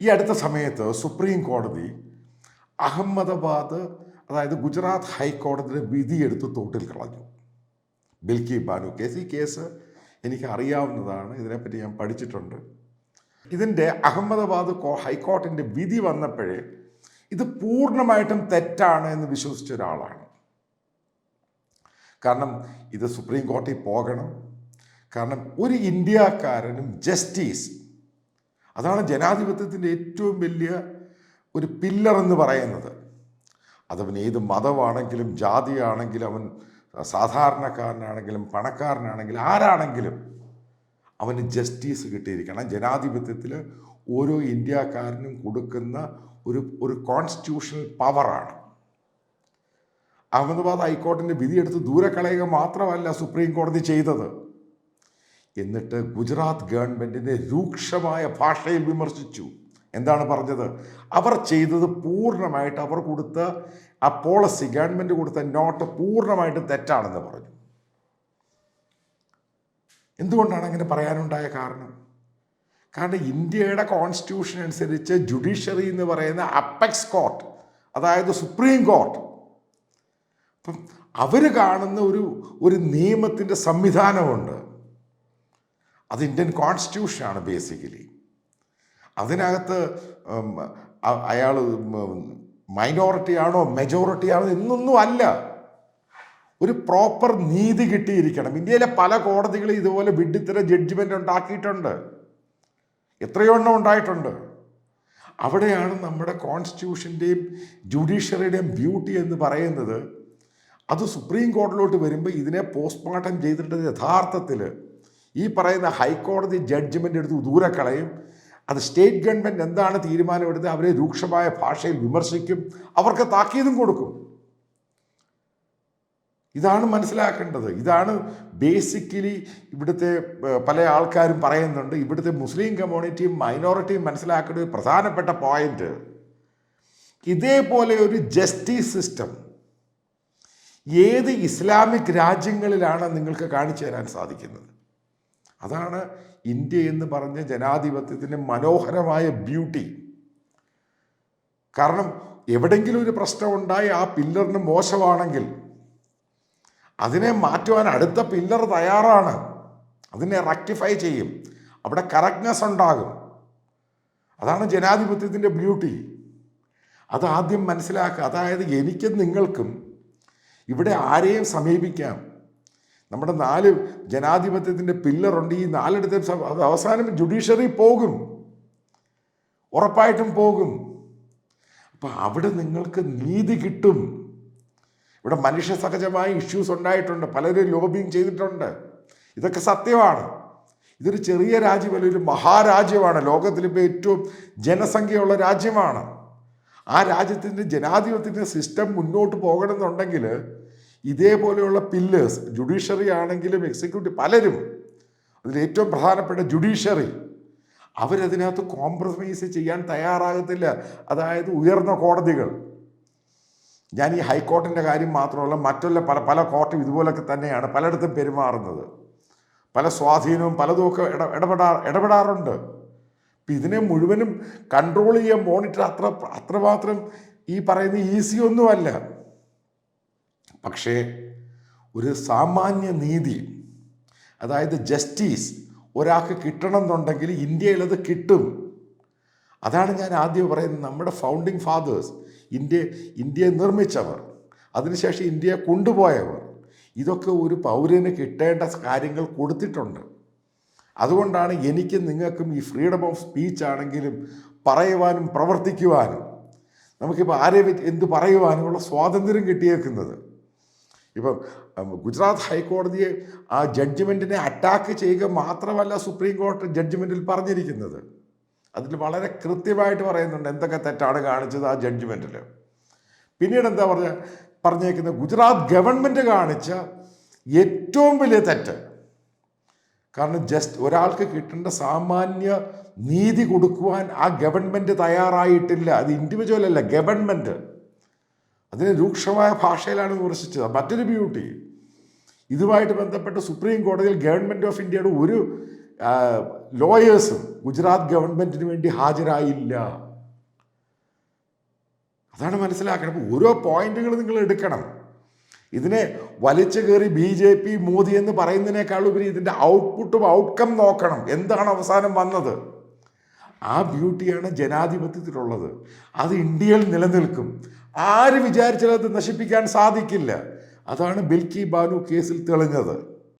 ഈ അടുത്ത സമയത്ത് സുപ്രീം കോടതി അഹമ്മദാബാദ് അതായത് ഗുജറാത്ത് ഹൈക്കോടതിയുടെ വിധിയെടുത്ത് തോട്ടിൽ കളഞ്ഞു. ബിൽക്കി ബാനു. കേസ് ഈ കേസ് എനിക്ക് അറിയാവുന്നതാണ് ഇതിനെപ്പറ്റി ഞാൻ പഠിച്ചിട്ടുണ്ട്. ഇതിന്റെ അഹമ്മദാബാദ് ഹൈക്കോടതിന്റെ വിധി വന്നപ്പോഴേ ഇത് പൂർണമായിട്ടും തെറ്റാണ് എന്ന് വിശ്വസിച്ച ഒരാളാണ്. കാരണം ഇത് സുപ്രീം കോടതി പോകണം. കാരണം ഒരു ഇന്ത്യക്കാരനും ജസ്റ്റിസ് അതാണ് ജനാധിപത്യത്തിന്റെ ഏറ്റവും വലിയ ഒരു പില്ലർ എന്ന് പറയുന്നത്. അതവൻ ഏത് മതമാണെങ്കിലും ജാതിയാണെങ്കിലും അവൻ സാധാരണക്കാരനാണെങ്കിലും പണക്കാരനാണെങ്കിലും ആരാണെങ്കിലും അവന് ജസ്റ്റിസ് കിട്ടിയിരിക്കണം. ജനാധിപത്യത്തിൽ ഓരോ ഇന്ത്യക്കാരനും കൊടുക്കുന്ന ഒരു ഒരു കോൺസ്റ്റിറ്റ്യൂഷണൽ പവറാണ് അഹമ്മദാബാദ് ഹൈക്കോടതിന്റെ വിധിയെടുത്ത് ദൂരെ കളയുക മാത്രമല്ല സുപ്രീം കോടതി ചെയ്തത്. എന്നിട്ട് ഗുജറാത്ത് ഗവൺമെന്റിനെ രൂക്ഷമായ ഭാഷയിൽ വിമർശിച്ചു. എന്താണ് പറഞ്ഞത്? അവർ ചെയ്തത് പൂർണമായിട്ട് അവർ കൊടുത്ത ആ പോളിസി ഗവൺമെന്റ് കൊടുത്ത നോട്ട് പൂർണമായിട്ട് തെറ്റാണെന്ന് പറഞ്ഞു. എന്തുകൊണ്ടാണ് അങ്ങനെ പറയാനുണ്ടായ കാരണം? കാരണം ഇന്ത്യയുടെ കോൺസ്റ്റിറ്റ്യൂഷൻ അനുസരിച്ച് ജുഡീഷ്യറി എന്ന് പറയുന്ന അപ്പെക്സ് കോർട്ട് അതായത് സുപ്രീം കോർട്ട് അപ്പം അവർ കാണുന്ന ഒരു ഒരു നിയമത്തിന്റെ സംവിധാനമുണ്ട്. അത് ഇന്ത്യൻ കോൺസ്റ്റിറ്റ്യൂഷനാണ് ബേസിക്കലി. അതിനകത്ത് അയാൾ മൈനോറിറ്റി ആണോ മെജോറിറ്റി ആണോ എന്നൊന്നും അല്ല. ഒരു പ്രോപ്പർ നീതി കിട്ടിയിരിക്കണം. ഇന്ത്യയിലെ പല കോടതികളും ഇതുപോലെ വിഡ്ഢിത്തര ജഡ്ജ്മെന്റ് ഉണ്ടാക്കിയിട്ടുണ്ട്. എത്രയോ എണ്ണം ഉണ്ടായിട്ടുണ്ട്. അവിടെയാണ് നമ്മുടെ കോൺസ്റ്റിറ്റ്യൂഷന്റെയും ജുഡീഷ്യറിയുടെയും ബ്യൂട്ടി എന്ന് പറയുന്നത്. അത് സുപ്രീം കോടതിയിലോട്ട് വരുമ്പോൾ ഇതിനെ പോസ്റ്റ്മോർട്ടം ചെയ്തിട്ട് യഥാർത്ഥത്തിൽ ഈ പറയുന്ന ഹൈക്കോടതി ജഡ്ജ്മെന്റ് എടുത്ത് ദൂരെ കളയും. അത് സ്റ്റേറ്റ് ഗവൺമെന്റ് എന്താണ് തീരുമാനമെടുത്ത് അവരെ രൂക്ഷമായ ഭാഷയിൽ വിമർശിക്കും. അവർക്ക് താക്കീതും കൊടുക്കും. ഇതാണ് മനസ്സിലാക്കേണ്ടത്. ഇതാണ് ബേസിക്കലി ഇവിടുത്തെ പല ആൾക്കാരും പറയുന്നുണ്ട്. ഇവിടുത്തെ മുസ്ലിം കമ്മ്യൂണിറ്റിയും മൈനോറിറ്റിയും മനസ്സിലാക്കേണ്ട ഒരു പ്രധാനപ്പെട്ട പോയിന്റ്. ഇതേപോലെ ഒരു ജസ്റ്റിസ് സിസ്റ്റം ഏത് ഇസ്ലാമിക് രാജ്യങ്ങളിലാണ് നിങ്ങൾക്ക് കാണിച്ചു തരാൻ സാധിക്കുന്നത്? അതാണ് ഇന്ത്യ എന്ന് പറഞ്ഞ ജനാധിപത്യത്തിന്റെ മനോഹരമായ ബ്യൂട്ടി. കാരണം എവിടെങ്കിലും ഒരു പ്രശ്നം ഉണ്ടായി ആ പില്ലറിന് മോശമാണെങ്കിൽ അതിനെ മാറ്റുവാൻ അടുത്ത പില്ലർ തയ്യാറാണ്. അതിനെ റക്റ്റിഫൈ ചെയ്യും. അവിടെ കറക്റ്റ്നെസ് ഉണ്ടാകും. അതാണ് ജനാധിപത്യത്തിന്റെ ബ്യൂട്ടി. അത് ആദ്യം മനസ്സിലാക്കുക. അതായത് എനിക്കും നിങ്ങൾക്കും ഇവിടെ ആരെയും സമീപിക്കാം. നമ്മുടെ നാല് ജനാധിപത്യത്തിന്റെ പില്ലറുണ്ട്. ഈ നാലിടത്തെ അത് അവസാനം ജുഡീഷ്യറി പോകും. ഉറപ്പായിട്ടും പോകും. അപ്പം അവിടെ നിങ്ങൾക്ക് നീതി കിട്ടും. ഇവിടെ മനുഷ്യ സഹജമായ ഇഷ്യൂസ് ഉണ്ടായിട്ടുണ്ട്. പലരും ലോബിങ് ചെയ്തിട്ടുണ്ട്. ഇതൊക്കെ സത്യമാണ്. ഇതൊരു ചെറിയ രാജ്യമല്ല ഒരു മഹാരാജ്യമാണ്. ലോകത്തിലിപ്പോൾ ഏറ്റവും ജനസംഖ്യയുള്ള രാജ്യമാണ്. ആ രാജ്യത്തിന്റെ ജനാധിപത്യത്തിന്റെ സിസ്റ്റം മുന്നോട്ട് പോകണമെന്നുണ്ടെങ്കിൽ ഇതേപോലെയുള്ള പില്ലേഴ്സ് ജുഡീഷ്യറി ആണെങ്കിലും എക്സിക്യൂട്ടീവ് പലരും അതിൽ ഏറ്റവും പ്രധാനപ്പെട്ട ജുഡീഷ്യറി അവരതിനകത്ത് കോംപ്രമൈസ് ചെയ്യാൻ തയ്യാറാകത്തില്ല. അതായത് ഉയർന്ന കോടതികൾ. ഞാൻ ഈ ഹൈക്കോർട്ടിന്റെ കാര്യം മാത്രമല്ല മറ്റുള്ള പല പല കോർട്ടും ഇതുപോലൊക്കെ തന്നെയാണ് പലയിടത്തും പെരുമാറുന്നത്. പല സ്വാധീനവും പലതുമൊക്കെ ഇട ഇടപെടാ ഇടപെടാറുണ്ട്. അപ്പം ഇതിനെ മുഴുവനും കൺട്രോൾ ചെയ്യാൻ മോണിറ്റർ അത്ര അത്രമാത്രം ഈ പറയുന്ന ഈസി ഒന്നുമല്ല. പക്ഷേ ഒരു സാമാന്യ നീതി അതായത് ജസ്റ്റിസ് ഒരാൾക്ക് കിട്ടണം എന്നുണ്ടെങ്കിൽ ഇന്ത്യയിലത് കിട്ടും. അതാണ് ഞാൻ ആദ്യം പറയുന്നത്. നമ്മുടെ ഫൗണ്ടിങ് ഫാദേഴ്സ് ഇന്ത്യ ഇന്ത്യയെ നിർമ്മിച്ചവർ അതിനുശേഷം ഇന്ത്യയെ കൊണ്ടുപോയവർ ഇതൊക്കെ ഒരു പൗരന് കിട്ടേണ്ട കാര്യങ്ങൾ കൊടുത്തിട്ടുണ്ട്. അതുകൊണ്ടാണ് എനിക്കും നിങ്ങൾക്കും ഈ ഫ്രീഡം ഓഫ് സ്പീച്ച് ആണെങ്കിലും പറയുവാനും പ്രവർത്തിക്കുവാനും നമുക്കിപ്പോൾ ആരെ എന്ത് പറയുവാനുമുള്ള സ്വാതന്ത്ര്യം കിട്ടിയേക്കുന്നത്? ഇപ്പം ഗുജറാത്ത് ഹൈക്കോടതിയെ ആ ജഡ്ജ്മെന്റിനെ അറ്റാക്ക് ചെയ്യുക മാത്രമല്ല സുപ്രീം കോടതി ജഡ്ജ്മെന്റിൽ പറഞ്ഞിരിക്കുന്നത്. അതിൽ വളരെ കൃത്യമായിട്ട് പറയുന്നുണ്ട് എന്തൊക്കെ തെറ്റാണ് കാണിച്ചത് ആ ജഡ്ജ്മെന്റിൽ പിന്നീട് എന്താ പറഞ്ഞ പറഞ്ഞേക്കുന്നത് ഗുജറാത്ത് ഗവൺമെന്റ് കാണിച്ച ഏറ്റവും വലിയ തെറ്റ്. കാരണം ജസ്റ്റ് ഒരാൾക്ക് കിട്ടേണ്ട സാമാന്യ നീതി കൊടുക്കുവാൻ ആ ഗവൺമെന്റ് തയ്യാറായിട്ടില്ല. അത് ഇൻഡിവിജ്വൽ അല്ല ഗവൺമെന്റ് അതിനെ രൂക്ഷമായ ഭാഷയിലാണ് വിമർശിച്ചത്. മറ്റൊരു ബ്യൂട്ടി ഇതുമായിട്ട് ബന്ധപ്പെട്ട് സുപ്രീം കോടതിയിൽ ഗവൺമെന്റ് ഓഫ് ഇന്ത്യയുടെ ഒരു ലോയേഴ്സും ഗുജറാത്ത് ഗവൺമെന്റിന് വേണ്ടി ഹാജരായില്ല. അതാണ് മനസ്സിലാക്കണം അപ്പോൾ ഓരോ പോയിന്റുകൾ നിങ്ങൾ എടുക്കണം. ഇതിനെ വലിച്ചു കയറി ബി ജെ പി മോദി എന്ന് പറയുന്നതിനേക്കാൾ ഉപരി ഇതിന്റെ ഔട്ട്പുട്ടും ഔട്ട്കം നോക്കണം. എന്താണ് അവസാനം വന്നത്? ആ ബ്യൂട്ടിയാണ് ജനാധിപത്യത്തിലുള്ളത്. അത് ഇന്ത്യയിൽ നിലനിൽക്കും. ആര് വിചാരിച്ചാലും അത് നശിപ്പിക്കാൻ സാധിക്കില്ല. അതാണ് ബിൽക്കി ബാനു കേസിൽ തെളിഞ്ഞത്.